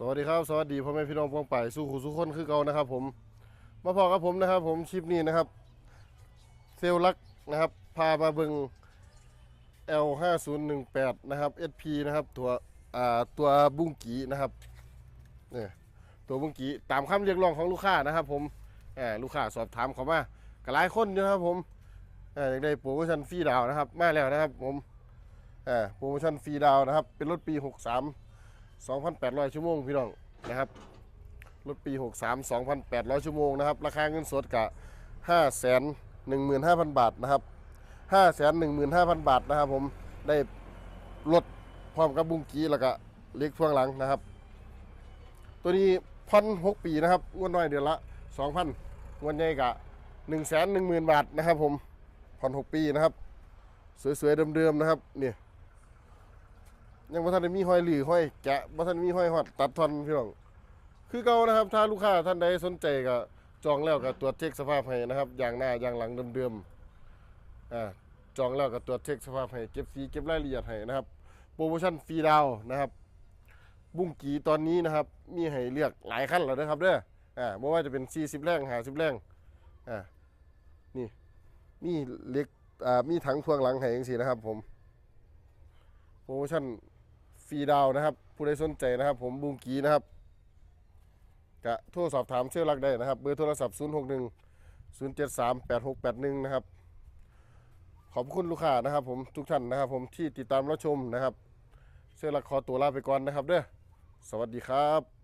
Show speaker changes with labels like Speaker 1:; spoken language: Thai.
Speaker 1: สวัสดีครับ สวัสดีพ่อแม่พี่น้องพวงไปสู้ขู่สู้คนคือเก่านะครับ ผมมาพอกับผมนะครับ ผมคลิปนี้นะครับ เซลลลักนะครับ พามาเบิง L5018 นะครับ SP นะครับ ตัวอ่าตัวบุ้งกีนะครับเนี่ยตัวบุ้งกีตามคำเรียกร้องของลูกค้านะครับ ผมอ่าลูกค้าสอบถามเขามาก็หลายคนอยู่นะครับ ผมอ่าอยากได้โปรโมชั่นฟรีดาวนะครับมาแล้วนะครับ ผมอ่าโปรโมชั่นฟรีดาวน์นะครับ เป็นรถปี 63 2,800 ชั่วโมงพี่น้องนะครับรถปี 63 2,800 ชั่วโมงนะครับราคาเงินสดกะ5 1 5 0 0 0 บาทนะครับ5 1 5 0 0 0 บาทนะครับผมได้รถพร้อมกับบุ้งกี้แล้วก็เล็กพ่วงหลังนะครับ ตัวนี้พันหกปีนะครับงวดน้อยเดือนละ 2,000งวดใหญ่กะ1 1 0 0 0 0 บาทนะครับผมพันหกปีนะครับ สวยๆเดิมๆนะครับเนี่ย ยังบ่ทันได้มีห้อยหรือห้อยแกะบ่ทันมีห้อยฮอดตัดทอนพี่น้องคือเก่านะครับ ถ้าลูกค้าท่านใดสนใจก็จองแล้วก็ตรวจเช็คสภาพให้นะครับอย่างหน้าอย่างหลังเดิมๆอ่าจองแล้วก็ตรวจเช็คสภาพให้เก็บสีเก็บรายละเอียดให้นะครับโปรโมชั่นฟรีดาวนะครับ บุ้งกีตอนนี้นะครับ มีให้เลือกหลายขั้นแล้วนะครับเด้ออ่าบ่ว่าจะเป็น 40 แรง50แรงอ่านี่มีเล็กอ่ามีถังพ่วงหลังให้จังซี่นะครับผมโปรโมชั่น ฟรีดาวนะครับ ผู้ใดสนใจนะครับ ผมบุงกีนะครับกะโทรสอบถามเชื่อรักได้นะครับ เบอร์โทรศัพท์ 0 6 1 0 7 3 8 6 8 1 นะครับ ขอบคุณลูกค้านะครับ ผมทุกท่านนะครับ ผมที่ติดตามรับชมนะครับ เชื่อรักขอตัวลาไปก่อนนะครับเด้อสวัสดีครับ